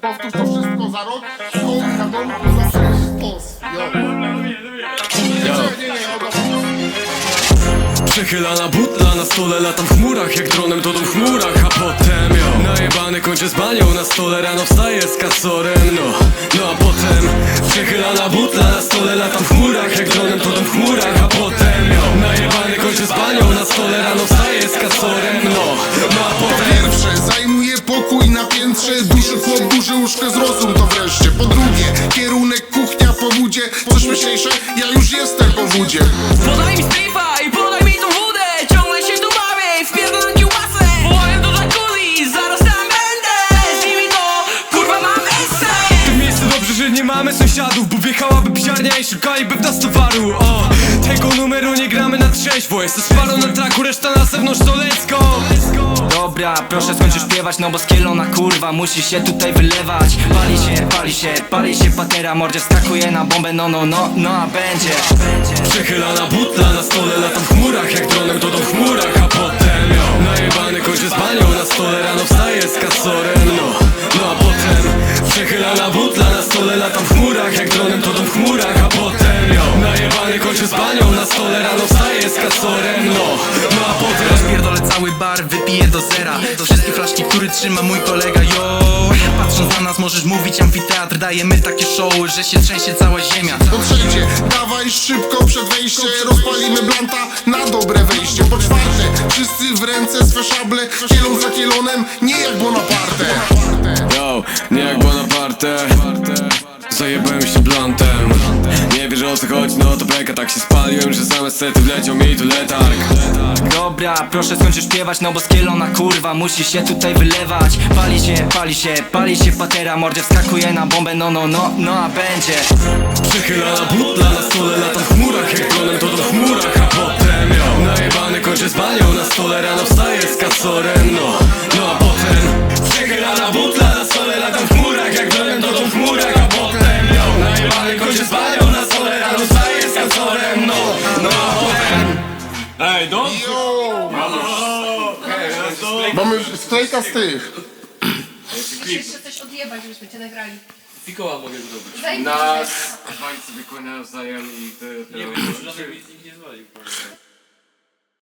Powtórz to wszystko za rok. Skąd na domu. Nie, nie, nie, dobra. Przechylana butla na stole latam w chmurach Jak dronem to dom w chmurach A potem jo Najebany kończę z banią Na stole rano wstaję z kasorem No, no a potem Przechylana butla na stole latam w chmurach Jak dronem to dom w chmurach A potem jo Najebany kończę z banią Na stole rano wstaję z kasorem No, no a Po potem pierwsze, zajmuje pokój na piętrze. Duży chłop, duży łóżkę zrozum to wreszcie. Po drugie, kierunek kuchnia po wódzie Co śmieszniejsze, ja już jestem po wódzie Podaj mi strifa sąsiadów Bo wjechałaby psiarnia i szukaliby w nas towaru O, tego numeru nie gramy na trzeźwo Jestem spalą na traku, reszta na zewnątrz to let's go. Dobra, proszę skończ już śpiewać, no bo skielona kurwa musi się tutaj wylewać. Pali się, pali się, pali się patera Mordzie skakuje na bombę, no no no, no a będzie. Przechylana butla na stole latam w chmurach Jak dronem to dom w chmurach, a potem jo. Najebany kończę z banią na stole rano wstaję z kasorem z banią na stole rano wstaję z kasorem No, no a potem Pierdolę cały bar, wypiję do zera. To wszystkie flaszki, który trzyma mój kolega, yo Patrząc na nas możesz mówić amfiteatr Dajemy takie showy, że się trzęsie cała ziemia. Po trzecie, dawaj szybko przed wejściem Rozpalimy blanta na dobre wejście. Po czwarte, wszyscy w ręce swe szable Kielon za kielonem, nie jak Bonaparte. Yo, nie jak Bonaparte. Zajebałem się blantem Co chodzi, no to beka Tak się spaliłem, że zamiast sety wleciał mi tu letarg. Dobra, proszę skończ już śpiewać, no bo skielona kurwa musi się tutaj wylewać. Pali się, pali się, pali się patera Mordzie skakuje na bombę, no no no, no a będzie. Przechylana butla na stole latam w chmurach Jak dronem to do chmurach, a potem jo Najebany kończę z banią na stole rano wstaję z kasorem Jo! Mamy sklejka z tych Musisz jeszcze coś odjebać, żebyśmy cię nagrali. Fikoła mogę zrobić. Zajmij Nas Dwaj sobie kłaniają wzajem i ty Nie, bo żaden nic nikt nie zwalił.